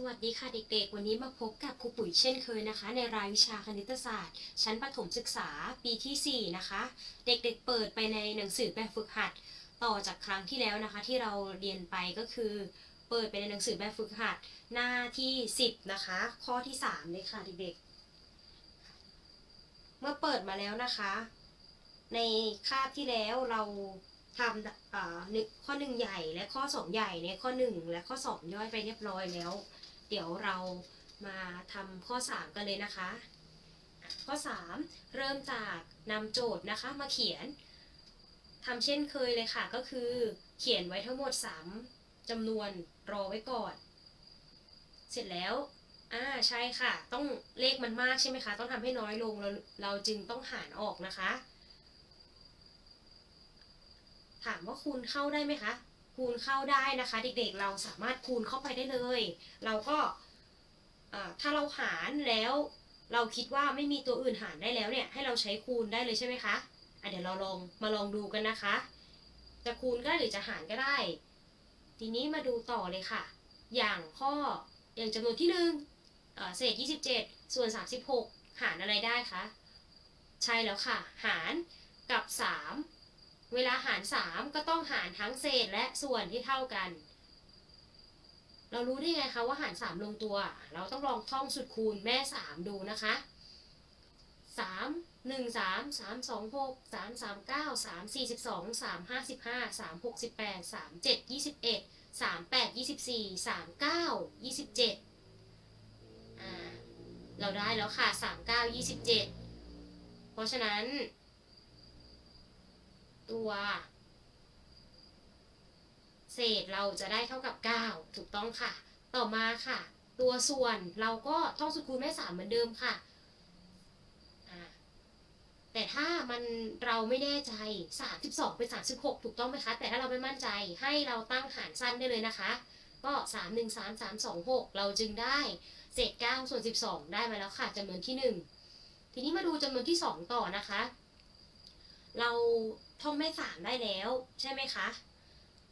สวัสดีค่ะเด็กๆ วันนี้มาพบกับครูปุ๋ยเช่นเคยนะคะ ในรายวิชาคณิตศาสตร์ ชั้นประถมศึกษาปีที่ 4 นะคะ เด็กๆ เปิดไปในหนังสือแบบฝึกหัด ต่อจากครั้งที่แล้วนะคะ ที่เราเรียนไปก็คือ เปิดไปในหนังสือแบบฝึกหัดหน้าที่ 10 นะคะ ข้อที่ 3 เลยค่ะเด็กๆ เมื่อเปิดมาแล้วนะคะ ในคาบที่แล้วเราทำข้อหนึ่งใหญ่และข้อสองใหญ่ในข้อหนึ่งและข้อสองย่อยไปเรียบร้อยแล้ว เดี๋ยวเรามาทำข้อ 3 กันเลยนะคะ ข้อ 3 เริ่มจากนำโจทย์นะคะมาเขียนทำเช่นเคยเลยค่ะ ก็คือเขียนไว้ทั้งหมด 3จำนวนรอไว้ก่อน เสร็จแล้วอ่าใช่ค่ะ ต้องเลขมันมากใช่ไหมคะ ต้องทำให้น้อยลงเราเราจึงต้องหารออกนะคะ ถามว่าคูณเข้าได้ไหมคะ คูณเข้าได้นะคะ เด็กๆเราสามารถคูณเข้าไปได้เลย เราก็ถ้าเราหารแล้วเราคิดว่าไม่มีตัวอื่นหารได้แล้วเนี่ยให้เราใช้คูณได้เลยใช่ไหมคะอะเดี๋ยวเราลองมาลองดูกันนะคะ จะคูณก็ได้หรือจะหารก็ได้ ทีนี้มาดูต่อเลยค่ะ อย่างข้ออย่างจำนวนที่หนึ่งเอ่อเศษ 27 ส่วน 36 หารอะไรได้คะ ใช่แล้วค่ะ หารกับ 3 เวลาหาร 3 ก็ต้องหารทั้งเศษและส่วนที่เท่ากัน เรารู้ได้ไงคะว่าหาร 3 ลงตัว เราต้องลองท่องสุดคูณแม่ 3 ดูนะคะ 3 1 3 3 2 6 3 3 9 3 42 3 55 3 68 3 7 21 3 8 24 3 9 27อ่าเราได้แล้วค่ะ 3 9 27 เพราะฉะนั้น ตัว เศษเราจะได้เท่ากับ 9 ถูกต้องค่ะ ต่อมาค่ะ ตัวส่วนเราก็ท่องสุดคูณแม่สามเหมือนเดิมค่ะ แต่ถ้ามันเราไม่แน่ใจ 32 เป็น 36 ถูกต้องไหมคะ แต่ถ้าเราไม่มั่นใจให้เราตั้งหารสั้นได้เลยนะคะ ก็ 3 1 3 3 2 6 เราจึงได้เศษ9ส่วน 12 ได้มาแล้วค่ะจำนวนที่ 1 ทีนี้มาดูจำนวนที่ 2 ต่อนะคะ เราท่องแม่สามได้แล้ว ใช่ไหมคะ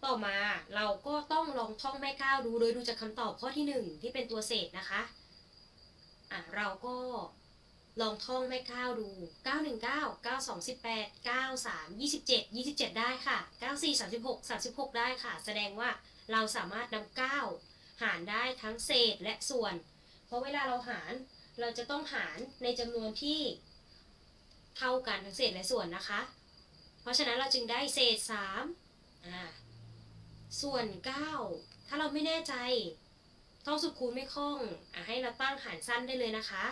ต่อมาเราก็ต้องลองท่องแม่เก้าดูโดยดูจากคำตอบข้อที่หนึ่งที่เป็นตัวเศษนะคะอะเราก็ลองท่องแม่เก้าดู 919 92 18 93 27 27 ได้ค่ะ 94 36 36 ได้ค่ะ แสดงว่าเราสามารถนำ9หารได้ทั้งเศษและส่วน เพราะเวลาเราหารเราจะต้องหารในจำนวนที่เท่ากันทั้งเศษและส่วนนะคะ ราะฉะนั้นเราจึงได้เศษ3อ่าส่วน 9 ถ้าเราไม่แน่ใจท่องสุดคูณไม่คล่องอะให้เราตั้งหารสั้นได้เลยนะคะ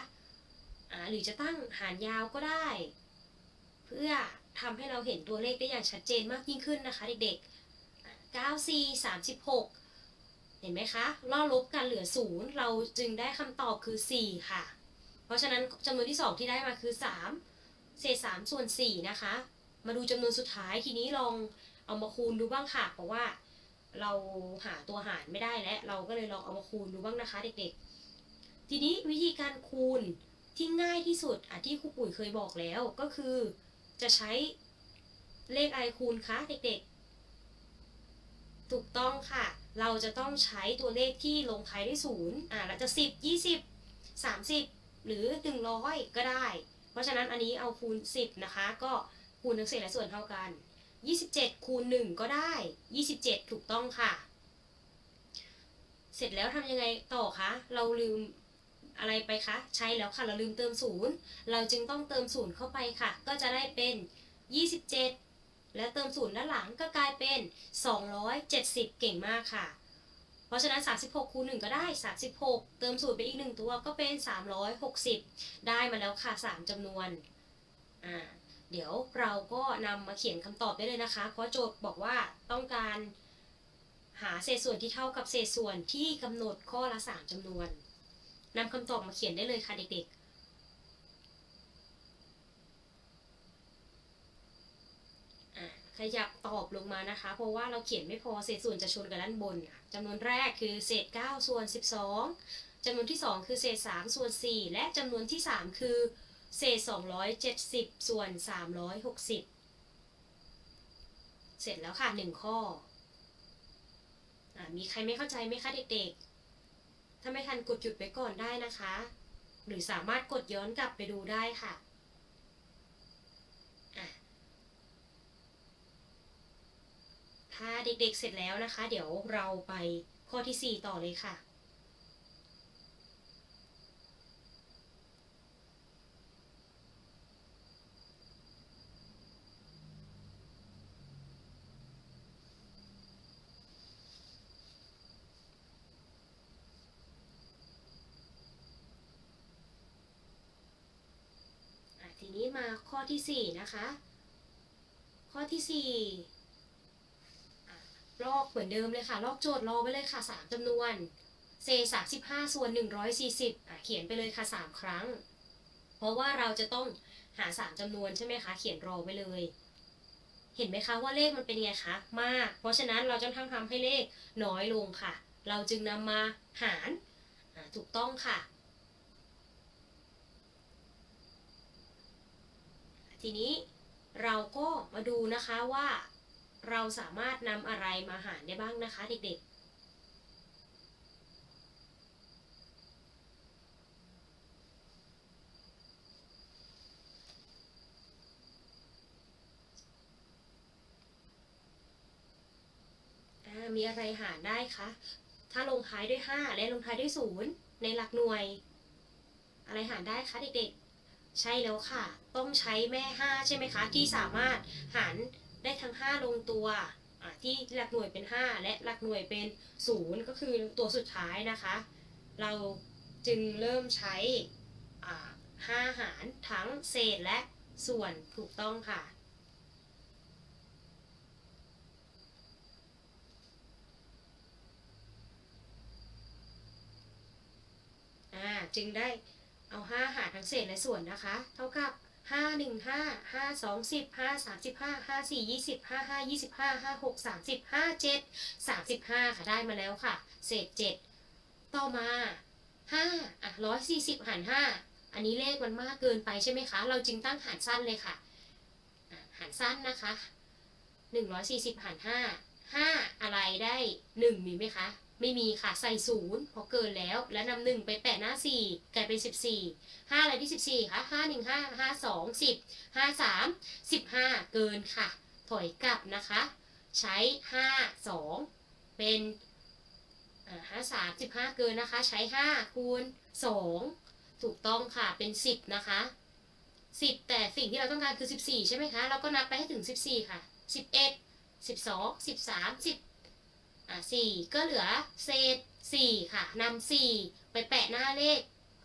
อ่าหรือจะตั้งหารยาวก็ได้ เพื่อทำให้เราเห็นตัวเลขได้อย่างชัดเจนมากยิ่งขึ้นนะคะเด็กๆอะ9 4 36 เห็นไหมคะล่อลบกันเหลือ 0 เราจึงได้คำตอบคือ 4 ค่ะ เพราะฉะนั้นจำนวนที่ 2 ที่ได้มาคือ 3 เศษ 3 ส่วน 4 นะคะ มาดูจำนวนสุดท้ายทีนี้ลองเอามาคูณดูบ้างค่ะเพราะว่าเราหาตัวหารไม่ได้และเราก็เลยลองเอามาคูณดูบ้างนะคะเด็กๆ ทีนี้วิธีการคูณที่ง่ายที่สุดอะที่ครูปุ๋ยเคยบอกแล้วก็คือจะใช้เลขอะไรคูณคะเด็กๆ ถูกต้องค่ะ เราจะต้องใช้ตัวเลขที่ลงท้ายด้วยศูนย์อะเราจะสิบยี่สิบสามสิบหรือหนึ่งร้อยก็ได้ เพราะฉะนั้นอันนี้เอาคูณ10นะคะก็ คูณทั้งเศษและส่วนเท่ากัน 27 คูณ 1 ก็ได้ 27 ถูกต้องค่ะ เสร็จแล้วทำยังไงต่อคะ เราลืมอะไรไปคะ ใช่แล้วค่ะ เราลืมเติมศูนย์เราจึงต้องเติมศูนย์เข้าไปค่ะ ก็จะได้เป็น 27 แล้วเติมศูนย์ด้านหลังก็กลายเป็น 270 เก่งมากค่ะ เพราะฉะนั้น 36 คูณ 1 ก็ได้ 36 เติมศูนย์ไปอีก 1 ตัวก็เป็น 360 ได้มาแล้วค่ะ 3จำนวน อ่า เดี๋ยวเราก็นำมาเขียนคำตอบได้เลยนะคะ เพราะโจทย์บอกว่าต้องการหาเศษส่วนที่เท่ากับเศษส่วนที่กำหนดข้อละ 3จำนวนนำคำตอบมาเขียนได้เลยค่ะเด็กๆขยับตอบลงมานะคะ เพราะว่าเราเขียนไม่พอเศษส่วนจะชนกับด้านบนจำนวนแรกคือเศษ 9 ส่วน 12จำนวนที่ 2 คือเศษ 3 ส่วน 4 และจำนวนที่ 3 คือ เศษ 270 ส่วน 360 เสร็จแล้วค่ะ 1 ข้ออมีใครไม่เข้าใจไหมคะเด็กๆ ถ้าไม่ทันกดหยุดไปก่อนได้นะคะ หรือสามารถกดย้อนกลับไปดูได้ค่ะอะถ้าเด็กๆเสร็จแล้วนะคะ เดี๋ยวเราไปข้อที่ 4 ต่อเลยค่ะ ทีนี้มาข้อที่ 4 นะคะ ข้อที่4อ่ลอกเหมือนเดิมเลยค่ะ ลอกโจทย์รอไปเลยค่ะ 3จำนวนเศษ35ส่วน140อะเขียนไปเลยค่ะ3ครั้ง เพราะว่าเราจะต้องหา3จำนวนใช่ไหมคะ เขียนรอไว้เลย เห็นไหมคะว่าเลขมันเป็นไงคะ มาก เพราะฉะนั้นเราจะต้งทำให้เลขน้อยลงค่ะ เราจึงนำมาหารถูกต้องค่ะ ทีนี้เราก็มาดูนะคะว่าเราสามารถนำอะไรมาหารได้บ้างนะคะเด็กๆมีอะไรหารได้คะ ถ้าลงท้ายด้วย 5 และลงท้ายด้วย 0 ในหลักหน่วย อะไรหารได้คะเด็กๆ ใช่แล้วค่ะ ต้องใช้แม่ 5 ใช่ไหมคะ ที่สามารถหารได้ทั้ง 5 ลงตัวที่หลักหน่วยเป็น 5 และหลักหน่วยเป็น 0 ก็คือตัวสุดท้ายนะคะ เราจึงเริ่มใช้อ่า5หารทั้งเศษและส่วนถูกต้องค่ะ จึงได้ เอา 5 หารทั้งเศษและส่วนนะคะ เท่ากับ 5 1 5 5 2 10 5 35 5 4 20 5 5 25 5 6 30 5 7 35 ค่ะได้มาแล้วค่ะ เศษ 7 ต่อมา 5 อะ 140 หาร 5 อันนี้เลขมันมากเกินไปใช่ไหมคะ เราจึงตั้งหารสั้นเลยค่ะอะหารสั้นนะคะ 140 หาร 5 5 อะไรได้ 1 มีไหมคะ ไม่มีค่ะใส่ศูนย์พราะเกินแล้ว แล้วนำหนึ่งไปแปะหน้าสี่กลายเป็นสิบสี่ห้าอะไรที่สิบสี่คะห้าหนึ่งห้าห้าสองสิบห้าสามสิบห้าเกินค่ะ ถอยกลับนะคะ ใช้ห้าสองเป็นห้าสามสิบห้าเกินนะคะ ใช้ห้าคูณสองถูกต้องค่ะเป็นสิบนะคะสิบแต่สิ่งที่เราต้องการคือสิบสี่ใช่ไหมคะ เราก็นับไปให้ถึงสิบสี่ค่ะสิบเอ็ดสิบสองสิบสามสิบ อะสี่ก็เหลือเศษสี่ค่ะนำสี่ไปแปะหน้าเลข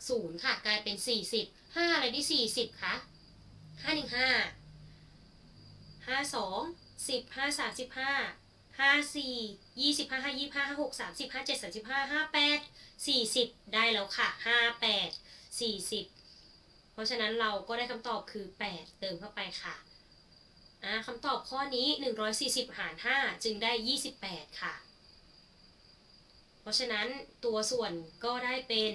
ศูนย์ค่ะ กลายเป็นสี่สิบห้าอะไรที่สี่สิบคะห้าหนึ่งห้าห้าสองสิบห้าสามสิบห้าห้าสี่ยี่สิบห้าห้ายี่ห้าห้าหกสามสิบห้าเจ็ดสามสิบห้าห้าแปดสี่สิบได้แล้วค่ะห้าแปดสี่สิบเพราะฉะนั้นเราก็ได้คำตอบคือแปดเติมเข้าไปค่ะอ่าคำตอบข้อนี้140หาร5จึงได้28ค่ะ เพราะฉะนั้นตัวส่วนก็ได้เป็น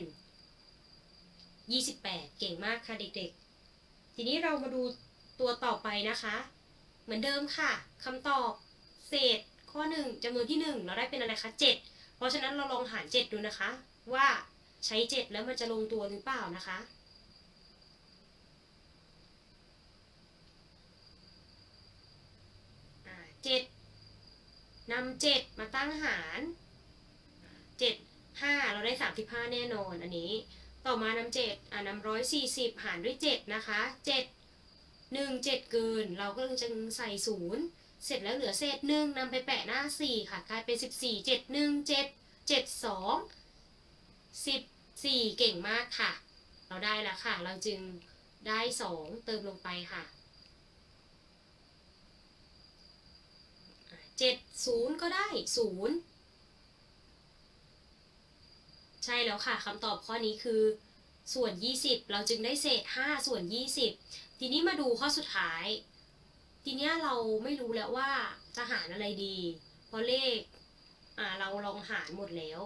28 เก่งมากค่ะเด็กๆ ทีนี้เรามาดูตัวต่อไปนะคะ เหมือนเดิมค่ะคำตอบเศษข้อ 1จำนวนที่ 1 เราได้เป็นอะไรคะ 7 เพราะฉะนั้นเราลองหาร 7 ดูนะคะ ว่าใช้ 7 แล้วมันจะลงตัวหรือเปล่านะคะเจ็ดนำเจ็ดมาตั้งหาร เจ็ดห้าเราได้สามสิบห้าแน่นอนอันนี้ ต่อมานำเจ็ดอ่านำร้อยสี่สิบหารด้วยเจ็ดนะคะเจ็ดหนึ่งเจ็ดเกิน เราก็จึงใส่ศูนย์เสร็จแล้วเหลือเศษหนึ่งนำไปแปะหน้าสี่ค่ะกลายเป็นสิบสี่เจ็ดหนึ่งเจ็ดเจ็ดสองสิบสี่เก่งมากค่ะ เราได้แล้วค่ะ เราจึงได้สองเติมลงไปค่ะเจ็ดศูนย์ก็ได้ศูนย์ ใช่แล้วค่ะคำตอบข้อนี้คือ ส่วน 20 เราจึงได้เศษ 5 ส่วน 20 ทีนี้มาดูข้อสุดท้าย ทีนี้เราไม่รู้แล้วว่าจะหารอะไรดี เพราะเลขอ่าเราลองหารหมดแล้ว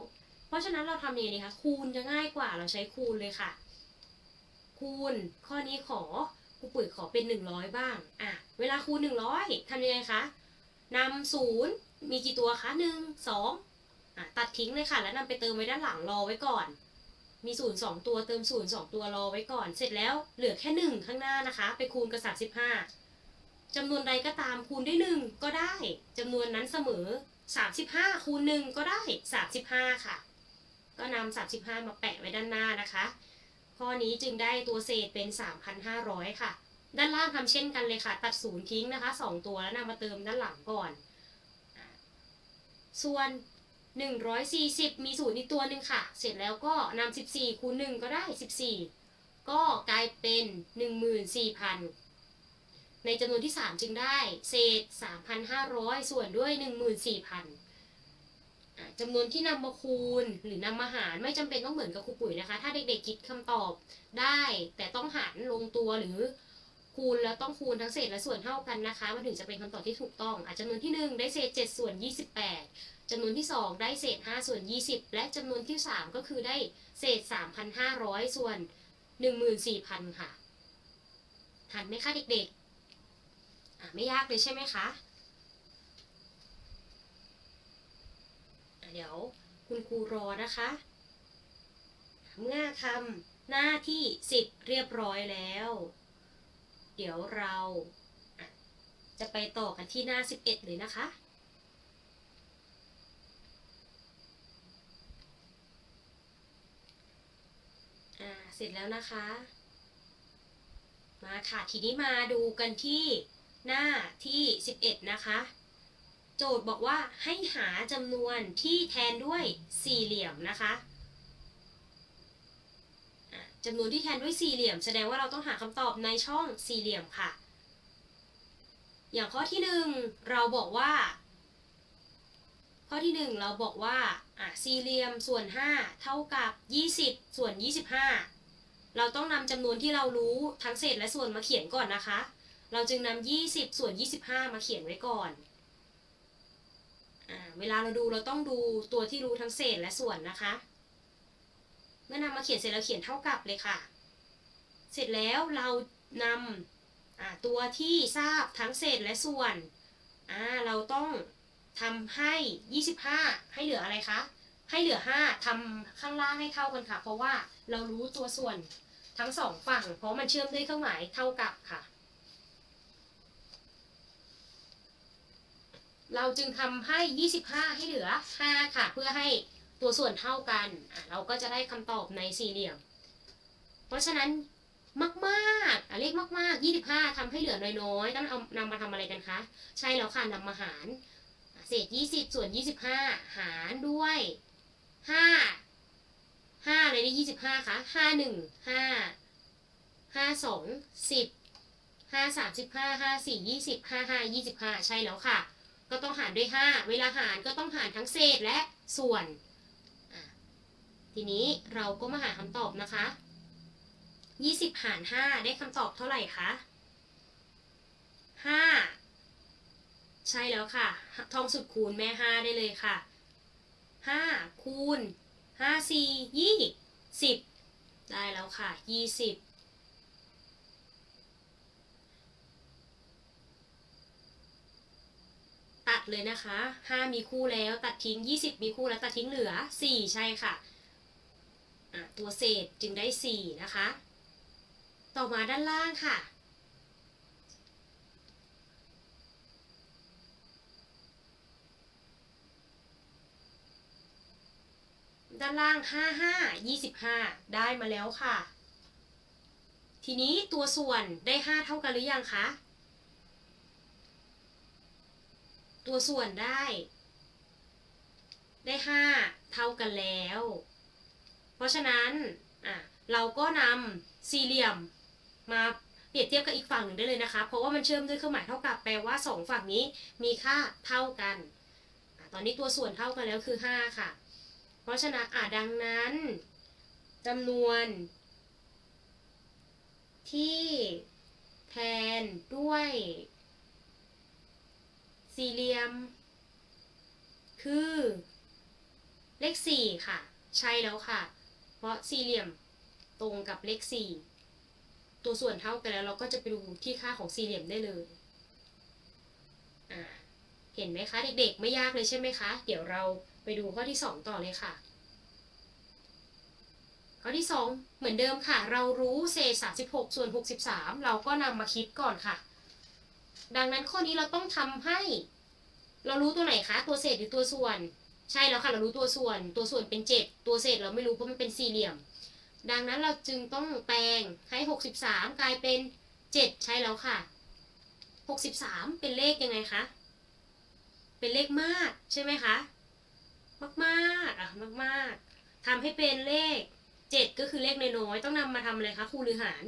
เพราะฉะนั้นเราทำยังไงดีคะคูณจะง่ายกว่าเราใช้คูณเลยค่ะ คูณข้อนี้ขอครูปุ๋ยขอเป็น 100 บ้างอะเวลาคูณ 100ทำยังไงคะนำศูนย์มีกี่ตัวคะหนึ่งสอง ตัดทิ้งเลยค่ะ แล้วนำไปเติมไว้ด้านหลังรอไว้ก่อน มีศูนย์สองตัวเติมศูนย์สองตัวรอไว้ก่อน เสร็จแล้วเหลือแค่หนึ่งข้างหน้านะคะ ไปคูณกับสามสิบห้าจำนวนใดก็ตามคูณด้วยหนึ่งก็ได้จำนวนนั้นเสมอสามสิบห้าคูณหนึ่งก็ได้สามสิบห้าค่ะ ก็นำสามสิบห้ามาแปะไว้ด้านหน้านะคะ ข้อนี้จึงได้ตัวเศษเป็น3,500ค่ะ ด้านล่างทำเช่นกันเลยค่ะ ตัดศูนย์ทิ้งนะคะ2ตัวแล้วนำมาเติมด้านหลังก่อน ส่วน 140 มีศูนย์อีกตัวหนึ่งค่ะ เสร็จแล้วก็นำ14 คูณ 1 ก็ได้ 14 ก็กลายเป็น 14,000 ในจำนวนที่ 3 จึงได้เศษ 3,500 ส่วนด้วย 14,000อะจำนวนที่นำมาคูณหรือนำมาหารไม่จำเป็นต้องเหมือนกับครูปุ๋ยนะคะ ถ้าเด็กๆคิดคำตอบได้ แต่ต้องหารลงตัวหรือ คูณแล้วต้องคูณทั้งเศษและส่วนเท่ากันนะคะ มันถึงจะเป็นคำตอบที่ถูกต้องอะจำนวนที่ 1 ได้เศษ 7 ส่วน 28 จำนวนที่ 2 ได้เศษ 5 ส่วน 20 และจำนวนที่ 3 ก็คือได้เศษ 3,500 ส่วน 14,000 ค่ะ ทันไหมคะเด็กๆอะไม่ยากเลยใช่ไหมคะเดี๋ยวคุณครูรอนะคะ เมื่อทำหน้าที่สิบเรียบร้อยแล้ว เดี๋ยวเราจะไปต่อกันที่หน้าสิบเอ็ดเลยนะคะ อ่า เสร็จแล้วนะคะ มาค่ะ ทีนี้มาดูกันที่หน้าที่ 11 นะคะ โจทย์บอกว่าให้หาจำนวนที่แทนด้วยสี่เหลี่ยมนะคะจำนวนที่แทนด้วยสี่เหลี่ยม แสดงว่าเราต้องหาคำตอบในช่องสี่เหลี่ยมค่ะ อย่างข้อที่หนึ่งเราบอกว่า ข้อที่หนึ่งเราบอกว่าอะสี่เหลี่ยมส่วนห้าเท่ากับยี่สิบส่วนยี่สิบห้า เราต้องนำจำนวนที่เรารู้ทั้งเศษและส่วนมาเขียนก่อนนะคะ เราจึงนำยี่สิบส่วนยี่สิบห้ามาเขียนไว้ก่อนอเวลาเราดูเราต้องดูตัวที่รู้ทั้งเศษและส่วนนะคะ เมื่อนำมาเขียนเสร็จเราเขียนเท่ากับเลยค่ะ เสร็จแล้วเรานำอ่าตัวที่ทราบทั้งเศษและส่วนเราต้องทำให้ 25 ให้เหลืออะไรคะให้เหลือ 5ทำข้างล่างให้เท่ากันค่ะ เพราะว่าเรารู้ตัวส่วน ทั้งสองฝั่ง เพราะมันเชื่อมด้วยเครื่องหมายเท่ากับค่ะ เราจึงทำให้ 25 ให้เหลือ 5 ค่ะ เพื่อให้ตัวส่วนเท่ากันเราก็จะได้คำตอบในสี่เหลี่ยม เพราะฉะนั้นมากๆอะเลขมากๆ 25ทำให้เหลือน้อยๆ ต้องเอานำมาทำอะไรกันคะ ใช่แล้วค่ะนำมาหาร เศษ 20 ส่วน 25 หารด้วย 5 ห้าอะไรได้ยี่สิบห้าคะห้าหนึ่งห้าห้าสองสิบห้าสามสิบห้าห้าสี่ยี่สิบห้าห้ายี่สิบห้าใช่แล้วค่ะ ก็ต้องหารด้วยห้าเวลาหารก็ต้องหารทั้งเศษและส่วน ทีนี้เราก็มาหาคำตอบนะคะยี่สิบหารห้าได้คำตอบเท่าไหร่คะห้าใช่แล้วค่ะ ท่องสุดคูณแม่ห้าได้เลยค่ะห้าคูณ 5 4 20ได้แล้วค่ะ20ตัดเลยนะคะ5มีคู่แล้วตัดทิ้ง20มีคู่แล้วตัดทิ้งเหลือ4ใช่ค่ะตัวเศษจึงได้4นะคะ ต่อมาด้านล่างค่ะ ด้านล่าง 55 25 ได้มาแล้วค่ะ ทีนี้ตัวส่วนได้ 5 เท่ากันหรือยังคะ ตัวส่วนได้ ได้ 5 เท่ากันแล้ว เพราะฉะนั้นเราก็นำสี่เหลี่ยมมาเปรียบเทียบกับอีกฝั่งหนึ่งได้เลยนะคะ เพราะว่ามันเชื่อมด้วยเครื่องหมายเท่ากับแปลว่า 2 ฝั่งนี้มีค่าเท่ากัน ตอนนี้ตัวส่วนเท่ากันแล้วคือ 5 ค่ะ ราะฉะนั้นอะดังนั้นจำนวน ที่แทนด้วย สี่เหลี่ยม คือ เลขสี่ค่ะ ใช่แล้วค่ะ เพราะสี่เหลี่ยมตรงกับเลขสี่ตัวส่วนเท่ากันแล้วเราก็จะไปดูที่ค่าของสี่เหลี่ยมได้เลยเห็นไหมคะ เด็กๆ ไม่ยากเลยใช่ไหมคะ เดี๋ยวเรา ไปดูข้อที่สองต่อเลยค่ะ ข้อที่สองเหมือนเดิมค่ะ เรารู้เศษ36ส่วน 63 เราก็นำมาคิดก่อนค่ะ ดังนั้นข้อนี้เราต้องทำให้ เรารู้ตัวไหนคะ ตัวเศษหรือตัวส่วน ใช่แล้วค่ะ เรารู้ตัวส่วน ตัวส่วนเป็น 7 ตัวเศษเราไม่รู้เพราะมันเป็นสี่เหลี่ยม ดังนั้นเราจึงต้องแปลงให้ 63 กลายเป็น 7 ใช่แล้วค่ะ 63 เป็นเลขยังไงคะ เป็นเลขมากใช่ไหมคะ มากมากๆอะมากมากๆทำให้เป็นเลข7ก็คือเลขน้อยๆต้องนำมาทำอะไรคะคูณหรือหาร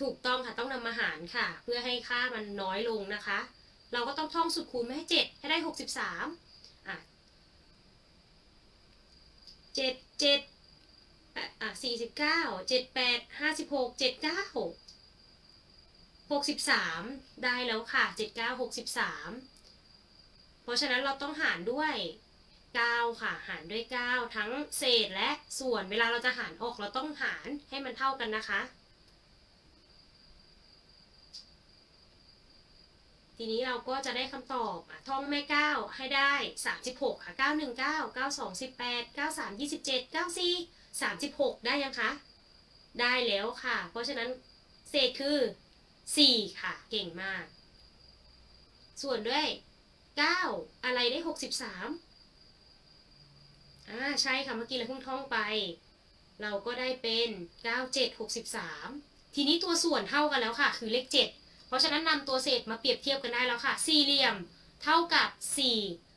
ถูกต้องค่ะต้องนำมาหารค่ะ เพื่อให้ค่ามันน้อยลงนะคะ เราก็ต้องท่องสูตรคูณไม่ให้เจ็ดให้ได้หกสิบสามอะเจ็ดเจ็ดอะสี่สิบเก้าเจ็ดแปดห้าสิบหกเจ็ดเก้าหกสิบสามได้แล้วค่ะเจ็ดเก้าหกสิบสาม ราะฉะนั้นเราต้องหารด้วยเก้าค่ะ หารด้วยเก้าทั้งเศษและส่วนเวลาเราจะหารออกเราต้องหารให้มันเท่ากันนะคะ ทีนี้เราก็จะได้คำตอบท่องแม่เก้าให้ได้ 36 ค่ะ 919 92 18 93 27 94 36 ได้ยังคะ ได้แล้วค่ะ เพราะฉะนั้นเศษคือ 4 ค่ะ เก่งมาก ส่วนด้วย 9 อะไรได้ 63อ่าใช่ค่ะเมื่อกี้เราเพิ่งท่องไป เราก็ได้เป็น 97 63 ทีนี้ตัวส่วนเท่ากันแล้วค่ะ คือเลข 7 เพราะฉะนั้นนำตัวเศษมาเปรียบเทียบกันได้แล้วค่ะ สี่เหลี่ยมเท่ากับ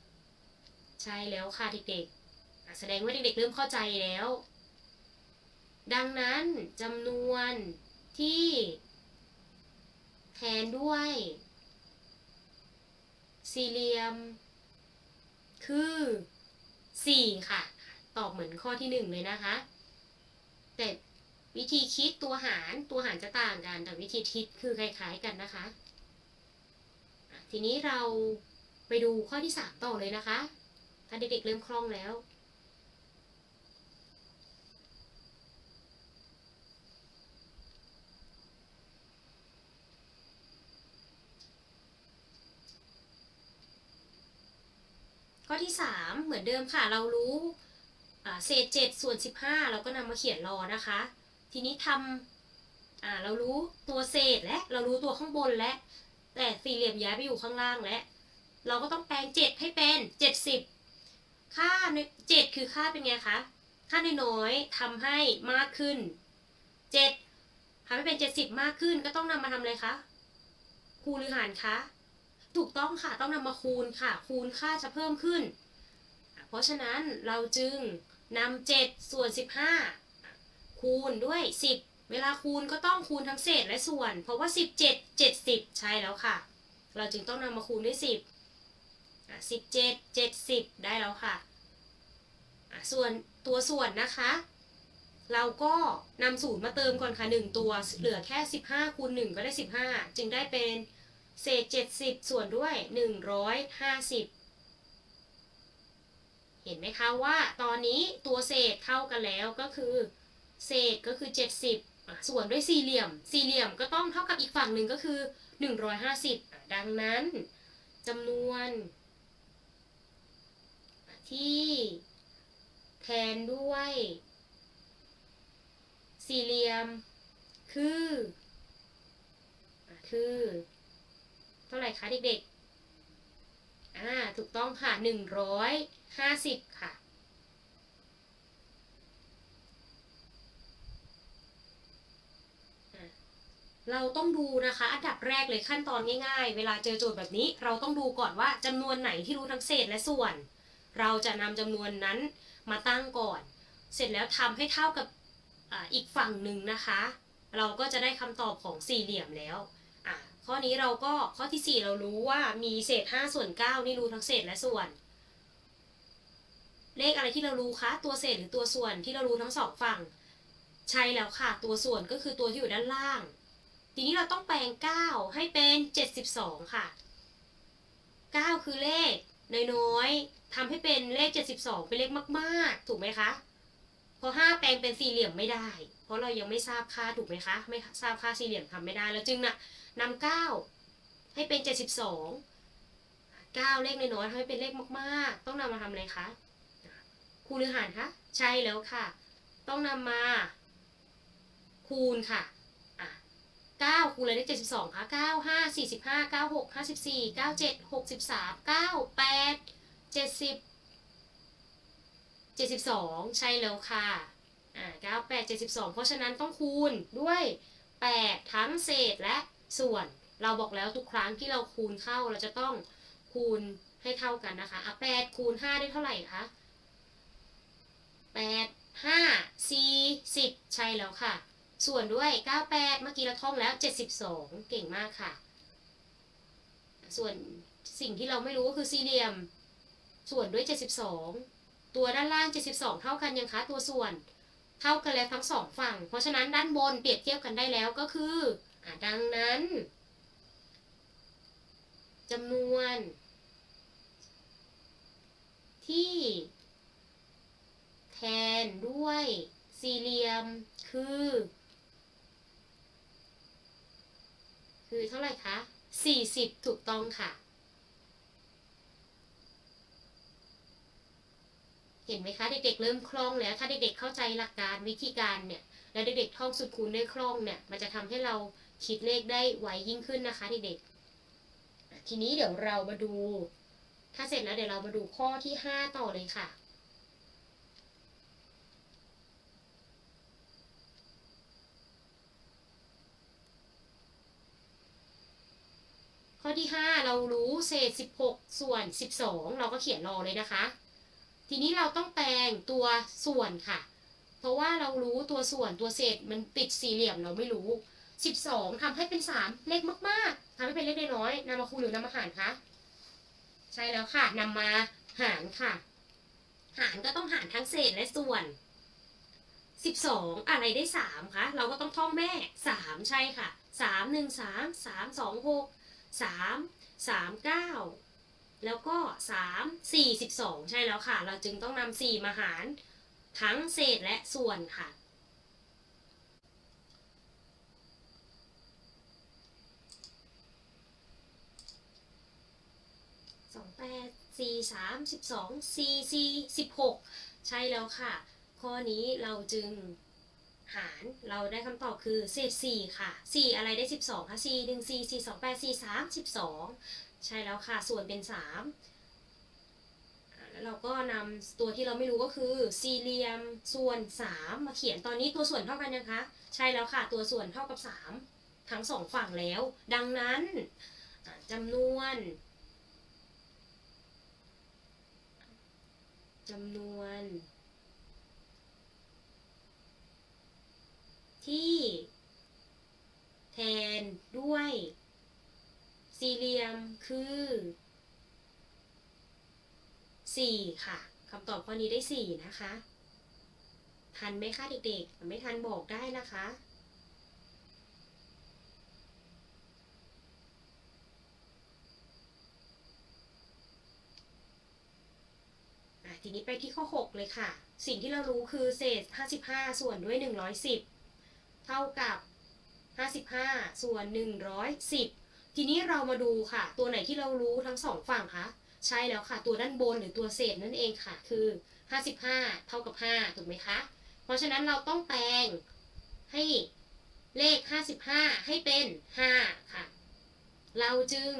4 ใช่แล้วค่ะเด็กๆแสดงว่าเด็กๆเริ่มเข้าใจแล้ว ดังนั้นจำนวนที่แทนด้วย สี่เหลี่ยม คือสี่ค่ะ ตอบเหมือนข้อที่หนึ่งเลยนะคะ แต่วิธีคิดตัวหารตัวหารจะต่างกัน แต่วิธีคิดคือคล้ายๆกันนะคะ ทีนี้เราไปดูข้อที่สามต่อเลยนะคะถ้าเด็กๆเริ่มคล่องแล้ว ข้อที่ 3 เหมือนเดิมค่ะ เรารู้เศษ 7 ส่วน 15 เราก็นำมาเขียนรอนะคะ ทีนี้ทำอ่าเรารู้ตัวเศษและเรารู้ตัวข้างบนและ แต่สี่เหลี่ยมย้ายไปอยู่ข้างล่างและ เราก็ต้องแปลง 7 ให้เป็น 70 ค่าเจ็ดคือค่าเป็นไงคะ ค่าน้อยๆทำให้มากขึ้น 7ทำให้เป็น 70 มากขึ้นก็ต้องนำมาทำอะไรคะ คูณหรือหารคะ ถูกต้องค่ะต้องนำมาคูณค่ะ คูณค่าจะเพิ่มขึ้น เพราะฉะนั้นเราจึงนำ7ส่วน 15 คูณด้วย 10 เวลาคูณก็ต้องคูณทั้งเศษและส่วน เพราะว่า 17 70 ใช่แล้วค่ะ เราจึงต้องนำมาคูณด้วย 10 17 70 ได้แล้วค่ะอะส่วนตัวส่วนนะคะ เราก็นำศูนย์มาเติมก่อนค่ะ 1 ตัวเหลือแค่ 15คูณ1ก็ได้ 15 จึงได้เป็น เศษ 70 ส่วนด้วย 150 เห็นไหมคะว่าตอนนี้ตัวเศษเท่ากันแล้วก็คือ เศษก็คือ 70 ส่วนด้วยสี่เหลี่ยม สี่เหลี่ยมก็ต้องเท่ากับอีกฝั่งหนึ่งก็คือ 150อะดังนั้นจำนวน ที่แทนด้วย สี่เหลี่ยม คือ คือ ท่าไหร่คะเด็กๆ อ่า ถูกต้องค่ะหนึ่งร้อยห้าสิบค่ะ เราต้องดูนะคะ อันดับแรกเลยขั้นตอนง่ายๆ เวลาเจอโจทย์แบบนี้ เราต้องดูก่อนว่าจำนวนไหนที่รู้ทั้งเศษและส่วน เราจะนำจำนวนนั้นมาตั้งก่อน เสร็จแล้วทำให้เท่ากับออีกฝั่งหนึ่งนะคะ เราก็จะได้คำตอบของสี่เหลี่ยมแล้ว ข้อนี้เราก็ข้อที่ 4 เรารู้ว่ามีเศษ 5 ส่วน 9 นี่รู้ทั้งเศษและส่วน เลขอะไรที่เรารู้คะตัวเศษหรือตัวส่วนที่เรารู้ทั้งสองฝั่ง ใช่แล้วค่ะ ตัวส่วนก็คือตัวที่อยู่ด้านล่าง ทีนี้เราต้องแปลง 9 ให้เป็น 72 ค่ะ 9 คือเลขน้อยๆทำให้เป็นเลข 72 เป็นเลขมาก ๆ ถูกไหมคะ พอ5แปลงเป็นสี่เหลี่ยมไม่ได้ เพราะเรายังไม่ทราบค่าถูกไหมคะ ไม่ทราบค่าสี่เหลี่ยมทำไม่ได้ แล้วจึงนะนำ9ให้เป็น72เก้าเลขน้อยๆทำให้เป็นเลขมากๆ ต้องนำมาทำอะไรคะคูณหรือหารคะใช่แล้วค่ะ ต้องนำมาคูณค่ะอะเก้าคูณอะไรได้เจ็ดสิบสองคะเก้าห้าสี่สิบห้าเก้าหกห้าสิบสี่เก้าเจ็ดหกสิบสามเก้าแปดเจ็ดสิบ เจ็ดสิบสองใช่แล้วค่ะอ่าเก้าแปดเจ็ดสิบสองเพราะฉะนั้นต้องคูณด้วยแปดทั้งเศษและส่วน เราบอกแล้วทุกครั้งที่เราคูณเข้าเราจะต้องคูณให้เท่ากันนะคะอะแปดคูณห้าได้เท่าไหร่คะแปดห้าสี่สิบใช่แล้วค่ะ ส่วนด้วย 98 เมื่อกี้เราท่องแล้ว 72 เก่งมากค่ะ ส่วนสิ่งที่เราไม่รู้ก็คือสี่เหลี่ยม ส่วนด้วย 72 ตัวด้านล่าง 72 เท่ากันยังคะตัวส่วนเท่ากันแล้วทั้งสองฝั่ง เพราะฉะนั้นด้านบนเปรียบเทียบกันได้แล้วก็คืออดังนั้นจำนวน ที่แทนด้วยสี่เหลี่ยมคือ คือเท่าไหร่คะ 40 ถูกต้องค่ะ เห็นไหมคะเด็กๆเริ่มคล่องแล้วถ้าเด็กๆเข้าใจหลักการวิธีการเนี่ยแล้วเด็กๆท่องสุดคูณได้คล่องเนี่ยมันจะทำให้เราคิดเลขได้ไวยิ่งขึ้นนะคะเด็กๆทีนี้เดี๋ยวเรามาดู ถ้าเสร็จแล้วเดี๋ยวเรามาดูข้อที่ 5 ต่อเลยค่ะข้อที่ 5 เรารู้เศษ 16 ส่วน 12 เราก็เขียนรอเลยนะคะ ทีนี้เราต้องแปลงตัวส่วนค่ะ เพราะว่าเรารู้ตัวส่วนตัวเศษมันติดสี่เหลี่ยมเราไม่รู้ 12ทำให้เป็น 3 เลขมากๆทำให้เป็นเลขน้อยนำมาคูณหรือนำมาหารคะ ใช่แล้วค่ะนำมาหารค่ะ หารก็ต้องหารทั้งเศษและส่วน 12 อะไรได้3คะเราก็ต้องท่องแม่ 3 ใช่ค่ะ 3 1 3 3 2 6 3 3 9 แล้วก็ 3 42 ใช่แล้วค่ะ เราจึงต้องนำ4มาหาร ทั้งเศษและส่วนค่ะ สองแปดสี่สามสิบสองสี่สี่สิบหกใช่แล้วค่ะ ข้อนี้เราจึงหารเราได้คำตอบคือเศษสี่ค่ะสี่อะไรได้สิบสองคะสี่หนึ่งสี่สี่สองแปดสี่สามสิบสอง ใช่แล้วค่ะ ส่วนเป็นสามแล้วเราก็นำตัวที่เราไม่รู้ก็คือ สี่เหลี่ยมส่วนสามมาเขียนตอนนี้ตัวส่วนเท่ากันยังคะ ใช่แล้วค่ะ ตัวส่วนเท่ากับสามทั้งสองฝั่งแล้ว ดังนั้นอ่าจำนวนจำนวน ที่ แทนด้วย สี่เหลี่ยมคือ4ค่ะคำตอบข้อนี้ได้4นะคะ ทันไหมคะเด็กๆ ไม่ทันบอกได้นะคะอะทีนี้ไปที่ข้อ 6 เลยค่ะ สิ่งที่เรารู้คือเศษ 55 ส่วนด้วย 110 เท่ากับ 55 ส่วน 110 ทีนี้เรามาดูค่ะ ตัวไหนที่เรารู้ทั้งสองฝั่งคะใช่แล้วค่ะ ตัวด้านบนหรือตัวเศษนั่นเองค่ะ คือ 55 เท่ากับ 5 ถูกไหมคะ เพราะฉะนั้นเราต้องแปลงให้เลข 55 ให้เป็น 5 ค่ะ เราจึง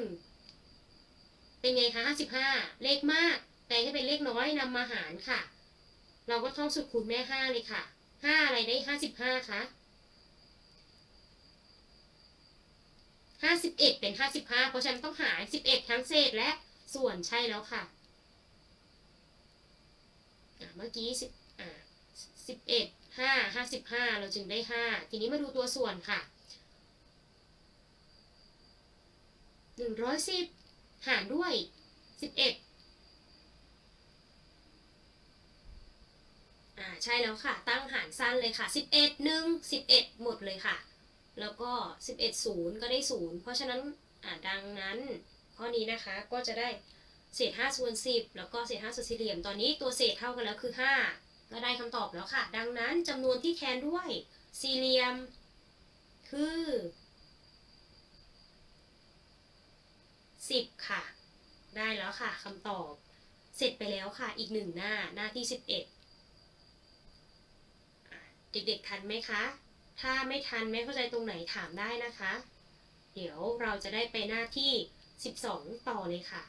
เป็นไงคะ 55 เลขมาก แปลงให้เป็นเลขน้อยนำมาหารค่ะ เราก็ท่องสุดคูณแม่ 5 เลยค่ะ 5 อะไรได้ 55 คะ 51 เป็น 55 เพราะฉะนันต้องหาร 11 ทั้งเศษและส่วนใช่แล้วค่ะอะเมื่อกี้สิบอ่า11 5 55 เราจึงได้ 5 ทีนี้มาดูตัวส่วนค่ะ 110 หารด้วย 11อ่าใช่แล้วค่ะ ตั้งหารสั้นเลยค่ะ 11 1 11 หมดเลยค่ะ แล้วก็ 11 0 ก็ได้ 0 เพราะฉะนั้นอ่าดังนั้น ข้อนี้นะคะก็จะได้เศษ5ส่วน10 แล้วก็เศษ5ส่วนสี่เหลี่ยม ตอนนี้ตัวเศษเท่ากันแล้วคือ 5 ก็ได้คำตอบแล้วค่ะ ดังนั้นจำนวนที่แทนด้วยสี่เหลี่ยม คือ 10 ค่ะ ได้แล้วค่ะคำตอบ เสร็จไปแล้วค่ะ อีกหนึ่งหน้าหน้าที่สิบเอ็ดเด็กๆทันไหมคะ ถ้าไม่ทันไม่เข้าใจตรงไหนถามได้นะคะ เดี๋ยวเราจะได้ไปหน้าที่ 12 ต่อเลยค่ะ